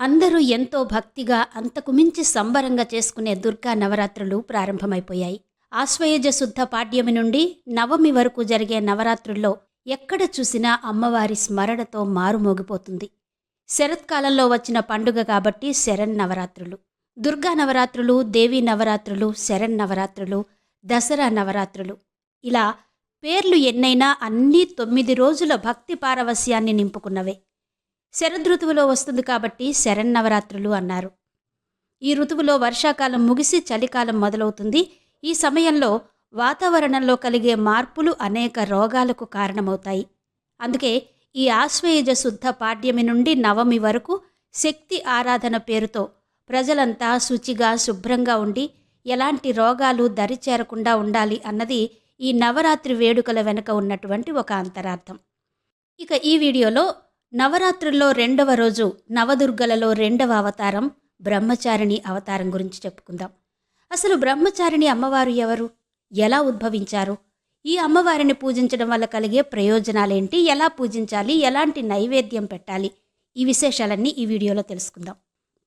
అందరూ ఎంతో భక్తిగా అంతకు మించి సంబరంగా చేసుకునే దుర్గా నవరాత్రులు ప్రారంభమైపోయాయి. ఆశ్వయుజ శుద్ధ పాడ్యమి నుండి నవమి వరకు జరిగే నవరాత్రుల్లో ఎక్కడ చూసినా అమ్మవారి స్మరణతో మారుమోగిపోతుంది. శరత్కాలంలో వచ్చిన పండుగ కాబట్టి శరణ్ నవరాత్రులు. దుర్గా నవరాత్రులు దేవీ నవరాత్రులు శరణ్ నవరాత్రులు దసరా నవరాత్రులు. ఇలా పేర్లు ఎన్నైనా అన్నీ తొమ్మిది రోజుల భక్తి పారవస్యాన్ని నింపుకున్నవే. శరదృతువులో వస్తుంది కాబట్టి శరన్నవరాత్రులు అన్నారు. ఈ ఋతువులో వర్షాకాలం ముగిసి చలికాలం మొదలవుతుంది. ఈ సమయంలో వాతావరణంలో కలిగే మార్పులు అనేక రోగాలకు కారణమవుతాయి. అందుకే ఈ ఆశ్వయుజ శుద్ధ పాడ్యమి నుండి నవమి వరకు శక్తి ఆరాధన పేరుతో ప్రజలంతా శుచిగా శుభ్రంగా ఉండి ఎలాంటి రోగాలు దరిచేరకుండా ఉండాలి అన్నది ఈ నవరాత్రి వేడుకల వెనుక ఉన్నటువంటి ఒక అంతరార్థం. ఇక ఈ వీడియోలో నవరాత్రుల్లో రెండవ రోజు నవదుర్గలలో రెండవ అవతారం బ్రహ్మచారిణి అవతారం గురించి చెప్పుకుందాం. అసలు బ్రహ్మచారిణి అమ్మవారు ఎవరు? ఎలా ఉద్భవించారు? ఈ అమ్మవారిని పూజించడం వల్ల కలిగే ప్రయోజనాలేంటి? ఎలా పూజించాలి? ఎలాంటి నైవేద్యం పెట్టాలి? ఈ విశేషాలన్నీ ఈ వీడియోలో తెలుసుకుందాం.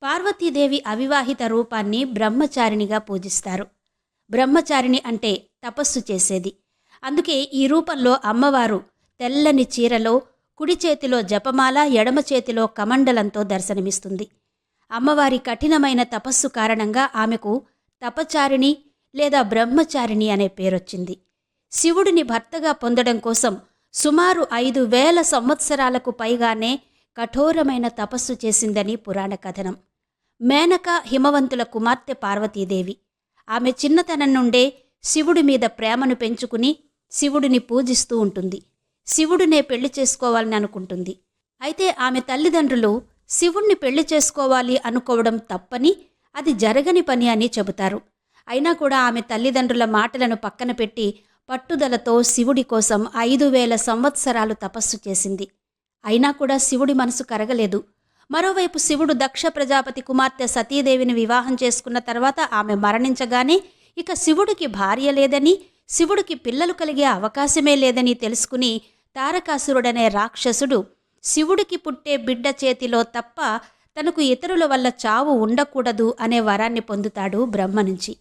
పార్వతీదేవి అవివాహిత రూపాన్ని బ్రహ్మచారిణిగా పూజిస్తారు. బ్రహ్మచారిణి అంటే తపస్సు చేసేది. అందుకే ఈ రూపంలో అమ్మవారు తెల్లని చీరలో కుడి చేతిలో జపమాల ఎడమ చేతిలో కమండలంతో దర్శనమిస్తుంది. అమ్మవారి కఠినమైన తపస్సు కారణంగా ఆమెకు తపచారిణి లేదా బ్రహ్మచారిణి అనే పేరొచ్చింది. శివుడిని భర్తగా పొందడం కోసం సుమారు ఐదు వేల సంవత్సరాలకు పైగానే కఠోరమైన తపస్సు చేసిందని పురాణ కథనం. మేనక హిమవంతుల కుమార్తె పార్వతీదేవి. ఆమె చిన్నతనం నుండే శివుడి మీద ప్రేమను పెంచుకుని శివుడిని పూజిస్తూ ఉంటుంది. శివుడినే పెళ్ళి చేసుకోవాలని అనుకుంటుంది. అయితే ఆమె తల్లిదండ్రులు శివుణ్ణి పెళ్ళి చేసుకోవాలి అనుకోవడం తప్పని అది జరగని పని అని చెబుతారు. అయినా కూడా ఆమె తల్లిదండ్రుల మాటలను పక్కన పెట్టి పట్టుదలతో శివుడి కోసం ఐదు వేల సంవత్సరాలు తపస్సు చేసింది. అయినా కూడా శివుడి మనసు కరగలేదు. మరోవైపు శివుడు దక్ష ప్రజాపతి కుమార్తె సతీదేవిని వివాహం చేసుకున్న తర్వాత ఆమె మరణించగానే ఇక శివుడికి భార్య లేదని శివుడికి పిల్లలు కలిగే అవకాశమే లేదని తెలుసుకుని తారకాసురుడనే రాక్షసుడు శివుడికి పుట్టే బిడ్డ చేతిలో తప్ప తనకు ఇతరుల వల్ల చావు ఉండకూడదు అనే వరాన్ని పొందుతాడు బ్రహ్మ నుంచి.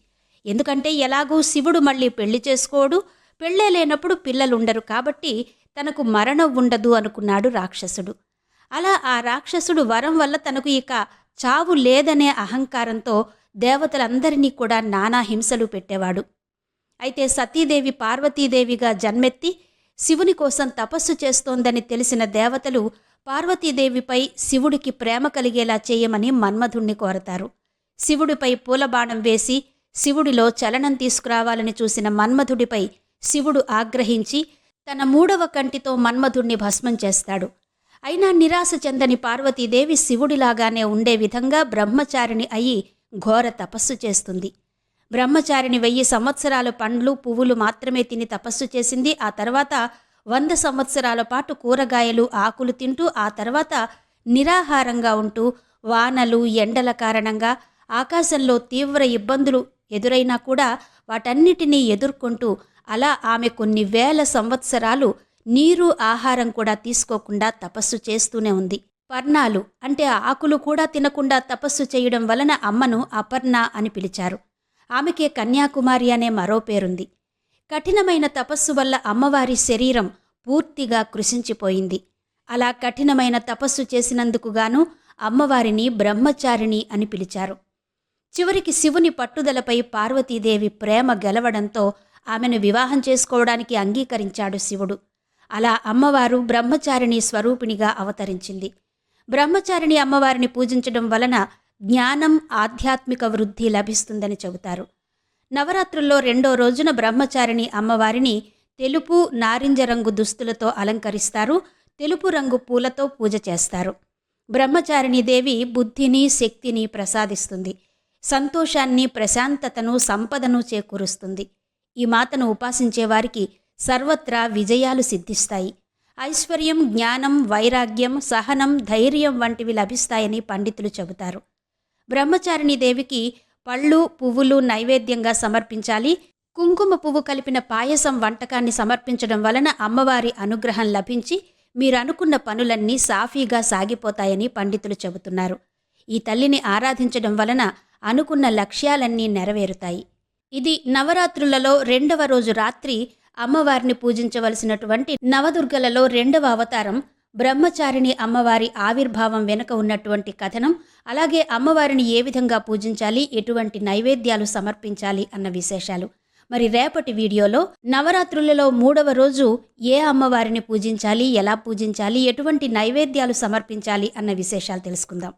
ఎందుకంటే ఎలాగూ శివుడు మళ్ళీ పెళ్ళి చేసుకోడు పెళ్ళే లేనప్పుడు పిల్లలుండరు కాబట్టి తనకు మరణం ఉండదు అనుకున్నాడు రాక్షసుడు. అలా ఆ రాక్షసుడు వరం వల్ల తనకు ఇక చావు లేదనే అహంకారంతో దేవతలందరినీ కూడా నానా హింసలు పెట్టేవాడు. అయితే సతీదేవి పార్వతీదేవిగా జన్మెత్తి శివుని కోసం తపస్సు చేస్తోందని తెలిసిన దేవతలు పార్వతీదేవిపై శివుడికి ప్రేమ కలిగేలా చేయమని మన్మధుణ్ణి కోరతారు. శివుడిపై పూలబాణం వేసి శివుడిలో చలనం తీసుకురావాలని చూసిన మన్మధుడిపై శివుడు ఆగ్రహించి తన మూడవ కంటితో మన్మధుణ్ణి భస్మం చేస్తాడు. అయినా నిరాశ చెందని పార్వతీదేవి శివుడిలాగానే ఉండే విధంగా బ్రహ్మచారిణి అయి ఘోర తపస్సు చేస్తుంది. బ్రహ్మచారిని వెయ్యి సంవత్సరాల పండ్లు పువ్వులు మాత్రమే తిని తపస్సు చేసింది. ఆ తర్వాత వంద సంవత్సరాల పాటు కూరగాయలు ఆకులు తింటూ ఆ తర్వాత నిరాహారంగా ఉంటూ వానలు ఎండల కారణంగా ఆకాశంలో తీవ్ర ఇబ్బందులు ఎదురైనా కూడా వాటన్నిటినీ ఎదుర్కొంటూ అలా ఆమె కొన్ని వేల సంవత్సరాలు నీరు ఆహారం కూడా తీసుకోకుండా తపస్సు చేస్తూనే ఉంది. పర్ణాలు అంటే ఆకులు కూడా తినకుండా తపస్సు చేయడం వలన అమ్మను అపర్ణ అని పిలిచారు. ఆమెకే కన్యాకుమారి అనే మరో పేరుంది. కఠినమైన తపస్సు వల్ల అమ్మవారి శరీరం పూర్తిగా కృషించిపోయింది అలా కఠినమైన తపస్సు చేసినందుకుగాను అమ్మవారిని బ్రహ్మచారిణి అని పిలిచారు. చివరికి శివుని పట్టుదలపై పార్వతీదేవి ప్రేమ గెలవడంతో ఆమెను వివాహం చేసుకోవడానికి అంగీకరించాడు శివుడు. అలా అమ్మవారు బ్రహ్మచారిణి స్వరూపిణిగా అవతరించింది. బ్రహ్మచారిణి అమ్మవారిని పూజించడం వలన జ్ఞానం ఆధ్యాత్మిక వృద్ధి లభిస్తుందని చెబుతారు. నవరాత్రుల్లో రెండో రోజున బ్రహ్మచారిణి అమ్మవారిని తెలుపు నారింజ రంగు దుస్తులతో అలంకరిస్తారు. తెలుపు రంగు పూలతో పూజ చేస్తారు. బ్రహ్మచారిణి దేవి బుద్ధిని శక్తిని ప్రసాదిస్తుంది. సంతోషాన్ని ప్రశాంతతను సంపదను చేకూరుస్తుంది. ఈ మాతను ఉపాసించే వారికి సర్వత్రా విజయాలు సిద్ధిస్తాయి. ఐశ్వర్యం జ్ఞానం వైరాగ్యం సహనం ధైర్యం వంటివి లభిస్తాయని పండితులు చెబుతారు. బ్రహ్మచారిణి దేవికి పళ్ళు పువ్వులు నైవేద్యంగా సమర్పించాలి. కుంకుమ పువ్వు కలిపిన పాయసం వంటకాన్ని సమర్పించడం వలన అమ్మవారి అనుగ్రహం లభించి మీరు అనుకున్న పనులన్నీ సాఫీగా సాగిపోతాయని పండితులు చెబుతున్నారు. ఈ తల్లిని ఆరాధించడం వలన అనుకున్న లక్ష్యాలన్నీ నెరవేరుతాయి. ఇది నవరాత్రులలో రెండవ రోజు రాత్రి అమ్మవారిని పూజించవలసినటువంటి నవదుర్గలలో రెండవ అవతారం బ్రహ్మచారిణి అమ్మవారి ఆవిర్భావం వెనుక ఉన్నటువంటి కథనం అలాగే అమ్మవారిని ఏ విధంగా పూజించాలి ఎటువంటి నైవేద్యాలు సమర్పించాలి అన్న విశేషాలు. మరి రేపటి వీడియోలో నవరాత్రులలో మూడవ రోజు ఏ అమ్మవారిని పూజించాలి ఎలా పూజించాలి ఎటువంటి నైవేద్యాలు సమర్పించాలి అన్న విశేషాలు తెలుసుకుందాం.